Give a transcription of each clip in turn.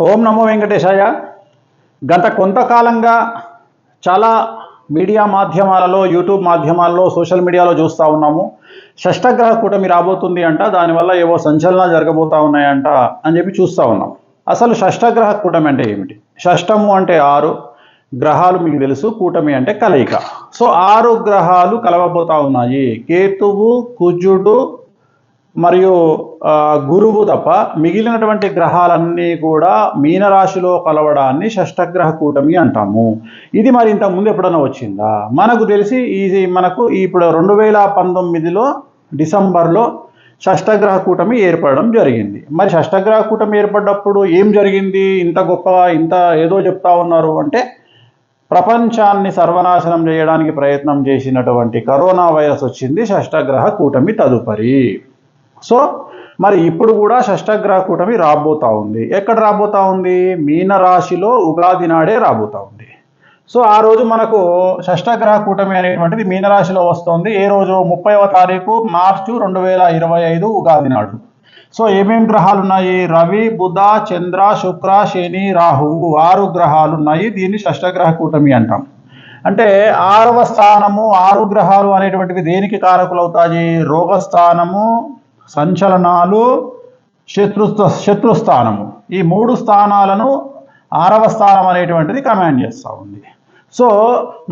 ఓం నమో వెంకటేశాయ. గత కొంతకాలంగా చాలా మీడియా మాధ్యమాలలో యూట్యూబ్ మాధ్యమాల్లో సోషల్ మీడియాలో చూస్తూ ఉన్నాము. షష్టగ్రహ కూటమి రాబోతుంది అంట దానివల్ల ఏవో సంచలనాలు జరగబోతా ఉన్నాయంట అని చెప్పి చూస్తూ ఉన్నాం. అసలు షష్టగ్రహ కూటమి అంటే ఏమిటి? షష్టము అంటే ఆరు గ్రహాలు మీకు తెలుసు కూటమి అంటే కలయిక. సో ఆరు గ్రహాలు కలవబోతా ఉన్నాయి. కేతువు కుజుడు మరియు గురువు తప్ప మిగిలినటువంటి గ్రహాలన్నీ కూడా మీనరాశిలో కలవడాన్ని షష్టగ్రహ కూటమి అంటాము. ఇది మరి ఇంత ముందు ఎప్పుడైనా వచ్చిందా? మనకు తెలిసి ఇది మనకు ఇప్పుడు రెండు వేల పంతొమ్మిదిలో డిసెంబర్లో షష్టగ్రహ కూటమి ఏర్పడడం జరిగింది. మరి షష్టగ్రహ కూటమి ఏర్పడ్డప్పుడు ఏం జరిగింది? ఇంత గొప్ప ఇంత ఏదో చెప్తా ఉన్నారు అంటే ప్రపంచాన్ని సర్వనాశనం చేయడానికి ప్రయత్నం చేసినటువంటి కరోనా వైరస్ వచ్చింది షష్టగ్రహ కూటమి తదుపరి. సో మరి ఇప్పుడు కూడా షష్టగ్రహ కూటమి రాబోతా ఉంది. ఎక్కడ రాబోతా ఉంది? మీనరాశిలో ఉగాది నాడే రాబోతా ఉంది. సో ఆ రోజు మనకు షష్టగ్రహ కూటమి అనేటువంటిది మీనరాశిలో వస్తుంది. ఏ రోజు? ముప్పైవ తారీఖు మార్చు రెండు వేల ఇరవై ఐదు ఉగాది నాడు. సో ఏమేమి గ్రహాలు ఉన్నాయి రవి బుధ చంద్ర శుక్ర శని రాహువు ఆరు గ్రహాలు ఉన్నాయి దీన్ని షష్టగ్రహ కూటమి అంటాం. అంటే ఆరవ స్థానము ఆరు గ్రహాలు అనేటువంటివి దేనికి కారకులు అవుతాయి రోగస్థానము సంచలనాలు శత్రుత్వ శత్రుస్థానము. ఈ మూడు స్థానాలను ఆరవ స్థానం అనేటువంటిది కమాండ్ చేస్తూ ఉంది. సో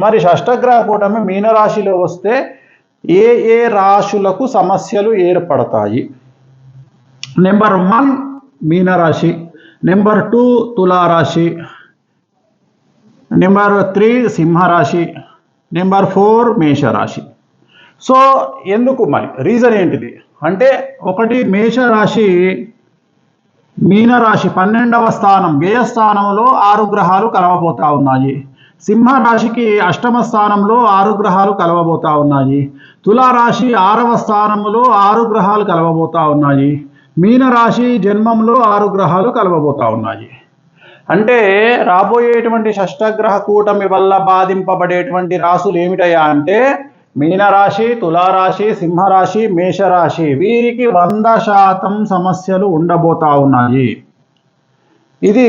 మరి షష్టగ్రహ కూటమి మీనరాశిలో వస్తే ఏ ఏ రాశులకు సమస్యలు ఏర్పడతాయి? నెంబర్ వన్ మీనరాశి నెంబర్ టూ తులారాశి నెంబర్ త్రీ సింహరాశి నెంబర్ ఫోర్ మేషరాశి. సో ఎందుకు మరి? రీజన్ ఏంటిది? అంటే ఒకటి మేషరాశి మీనరాశి పన్నెండవ స్థానం వ్యయస్థానంలో ఆరు గ్రహాలు కలవబోతా ఉన్నాయి. సింహరాశికి అష్టమ స్థానంలో ఆరు గ్రహాలు కలవబోతా ఉన్నాయి. తులారాశి ఆరవ స్థానంలో ఆరు గ్రహాలు కలవబోతా ఉన్నాయి. మీనరాశి జన్మంలో ఆరు గ్రహాలు కలవబోతా ఉన్నాయి. అంటే రాబోయేటువంటి షష్టగ్రహ కూటమి వల్ల బాధింపబడేటువంటి రాసులు ఏమిటయా అంటే మీనరాశి తులారాశి సింహరాశి మేషరాశి వీరికి వంద శాతం సమస్యలు ఉండబోతా ఉన్నాయి. ఇది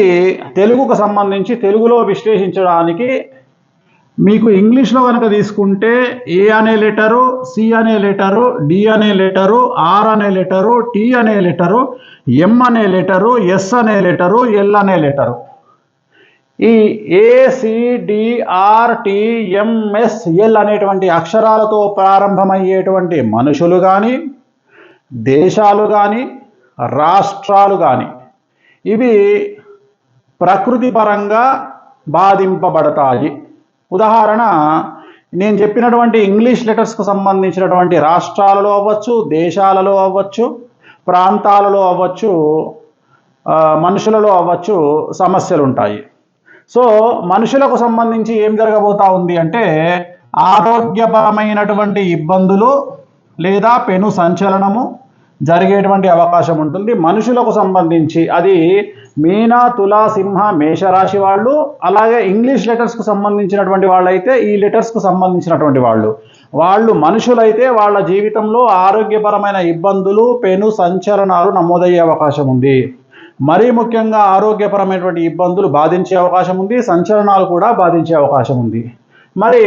తెలుగుకు సంబంధించి తెలుగులో విశ్లేషించడానికి మీకు ఇంగ్లీష్లో కనుక తీసుకుంటే ఏ అనే లెటరు సి అనే లెటరు డి అనే లెటరు ఆర్ అనే లెటరు టి అనే లెటరు ఎం అనే లెటరు ఎస్ అనే లెటరు ఎల్ అనే లెటరు. ఈ ఏసిడిఆర్టిఎంఎస్ఎల్ అనేటువంటి అక్షరాలతో ప్రారంభమయ్యేటువంటి మనుషులు కానీ దేశాలు కానీ రాష్ట్రాలు కానీ ఇవి ప్రకృతి పరంగా బాధింపబడతాయి. ఉదాహరణ నేను చెప్పినటువంటి ఇంగ్లీష్ లెటర్స్కు సంబంధించినటువంటి రాష్ట్రాలలో అవ్వచ్చు దేశాలలో అవ్వచ్చు ప్రాంతాలలో అవ్వచ్చు మనుషులలో అవ్వచ్చు సమస్యలు ఉంటాయి సో మనుషులకు సంబంధించి ఏం జరగబోతా ఉంది అంటే ఆరోగ్యపరమైనటువంటి ఇబ్బందులు లేదా పెను సంచలనము జరిగేటువంటి అవకాశం ఉంటుంది. మనుషులకు సంబంధించి అది మీన తుల సింహ మేషరాశి వాళ్ళు అలాగే ఇంగ్లీష్ లెటర్స్కు సంబంధించినటువంటి వాళ్ళైతే ఈ లెటర్స్కు సంబంధించినటువంటి వాళ్ళు. వాళ్ళు మనుషులైతే వాళ్ళ జీవితంలో ఆరోగ్యపరమైన ఇబ్బందులు పెను సంచలనాలు నమోదయ్యే అవకాశం ఉంది. మరీ ముఖ్యంగా ఆరోగ్యపరమైనటువంటి ఇబ్బందులు బాధించే అవకాశం ఉంది సంచలనాలు కూడా బాధించే అవకాశం ఉంది. మరి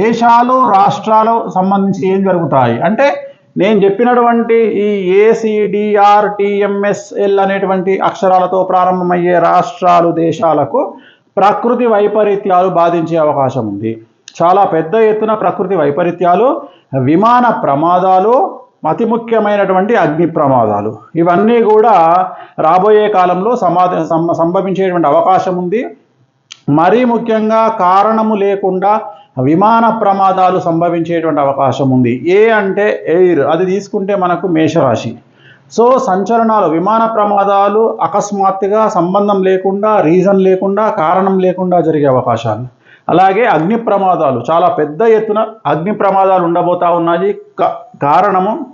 దేశాలు రాష్ట్రాలు సంబంధించి ఏం జరుగుతాయి? అంటే నేను చెప్పినటువంటి ఈ ఏసీడిఆర్టీఎంఎస్ఎల్ అనేటువంటి అక్షరాలతో ప్రారంభమయ్యే రాష్ట్రాలు దేశాలకు ప్రకృతి వైపరీత్యాలు బాధించే అవకాశం ఉంది. చాలా పెద్ద ఎత్తున ప్రకృతి వైపరీత్యాలు విమాన ప్రమాదాలు అతి ముఖ్యమైనటువంటి అగ్ని ప్రమాదాలు. ఇవన్నీ కూడా రాబోయే కాలంలో సమా సం- సంభవించేటువంటి అవకాశం ఉంది. మరీ ముఖ్యంగా కారణము లేకుండా విమాన ప్రమాదాలు సంభవించేటువంటి అవకాశం ఉంది. ఏ అంటే ఎయిర్ అది తీసుకుంటే మనకు మేషరాశి. సో సంచలనాలు విమాన ప్రమాదాలు అకస్మాత్తుగా సంబంధం లేకుండా రీజన్ లేకుండా కారణం లేకుండా జరిగే అవకాశాలు. అలాగే అగ్ని ప్రమాదాలు చాలా పెద్ద ఎత్తున అగ్ని ప్రమాదాలు ఉండబోతా ఉన్నాయి. క- కారణము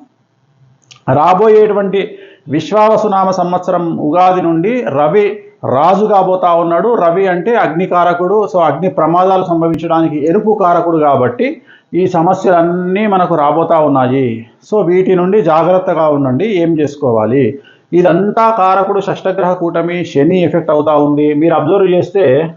రాబోయేటువంటి విశ్వావసునామ సంవత్సరం ఉగాది నుండి రవి రాజు కాబోతా ఉన్నాడు. రవి అంటే అగ్నికారకుడు. సో అగ్ని ప్రమాదాలు సంభవించడానికి ఎరుపు కారకుడు కాబట్టి ఈ సమస్యలన్నీ మనకు రాబోతా ఉన్నాయి. సో వీటి నుండి జాగ్రత్తగా ఉండండి. ఏం చేసుకోవాలి? ఇదంతా కారకుడు షష్టగ్రహ కూటమి శని ఎఫెక్ట్ అవుతా ఉంది. మీరు అబ్జర్వ్ చేస్తే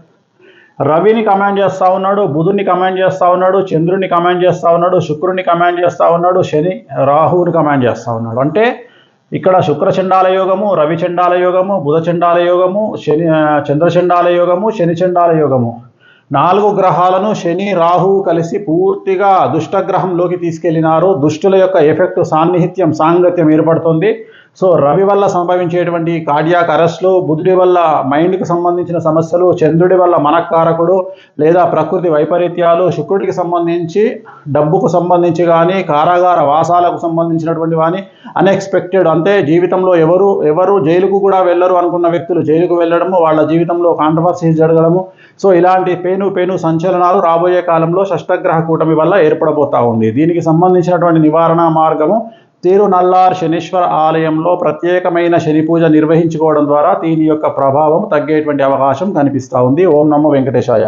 రవిని కమాండ్ చేస్తూ ఉన్నాడు బుధుని కమాండ్ చేస్తూ ఉన్నాడు చంద్రుని కమాండ్ చేస్తూ ఉన్నాడు శుక్రుని కమాండ్ చేస్తూ ఉన్నాడు శని రాహువుని కమాండ్ చేస్తూ ఉన్నాడు. అంటే ఇక్కడ శుక్ర చండాల యోగము రవి చండాల యోగము బుధ చండాల యోగము శని ఆ, చంద్ర చండాల యోగము శని చండాల యోగము. నాలుగు గ్రహాలను శని రాహువు కలిసి పూర్తిగా దుష్టగ్రహంలోకి తీసుకెళ్ళినారు. దుష్టుల యొక్క ఎఫెక్ట్ సాన్నిహిత్యం సాంగత్యం ఏర్పడుతుంది. సో రవి వల్ల సంభవించేటువంటి కార్డియాక్ అరెస్ట్లు బుధుడి వల్ల మైండ్కి సంబంధించిన సమస్యలు చంద్రుడి వల్ల మనకారకుడు లేదా ప్రకృతి వైపరీత్యాలు శుక్రుడికి సంబంధించి డబ్బుకు సంబంధించి కానీ కారాగార వాసాలకు సంబంధించినటువంటి కానీ అన్ఎక్స్పెక్టెడ్ అంటే జీవితంలో ఎవరు ఎవరు జైలుకు కూడా వెళ్ళరు అనుకున్న వ్యక్తులు జైలుకు వెళ్ళడము వాళ్ళ జీవితంలో కాంట్రవర్సీస్ జరగడము. సో ఇలాంటి పేను పేను సంచలనాలు రాబోయే కాలంలో షష్టగ్రహ కూటమి వల్ల ఏర్పడబోతా ఉంది. దీనికి సంబంధించినటువంటి నివారణ మార్గము తిరునల్లార్ శనీశ్వర ఆలయంలో ప్రత్యేకమైన శని పూజ నిర్వహించుకోవడం ద్వారా దీని యొక్క ప్రభావం తగ్గేటువంటి అవకాశం కనిపిస్తూ ఉంది. ఓం నమో వెంకటేశాయ.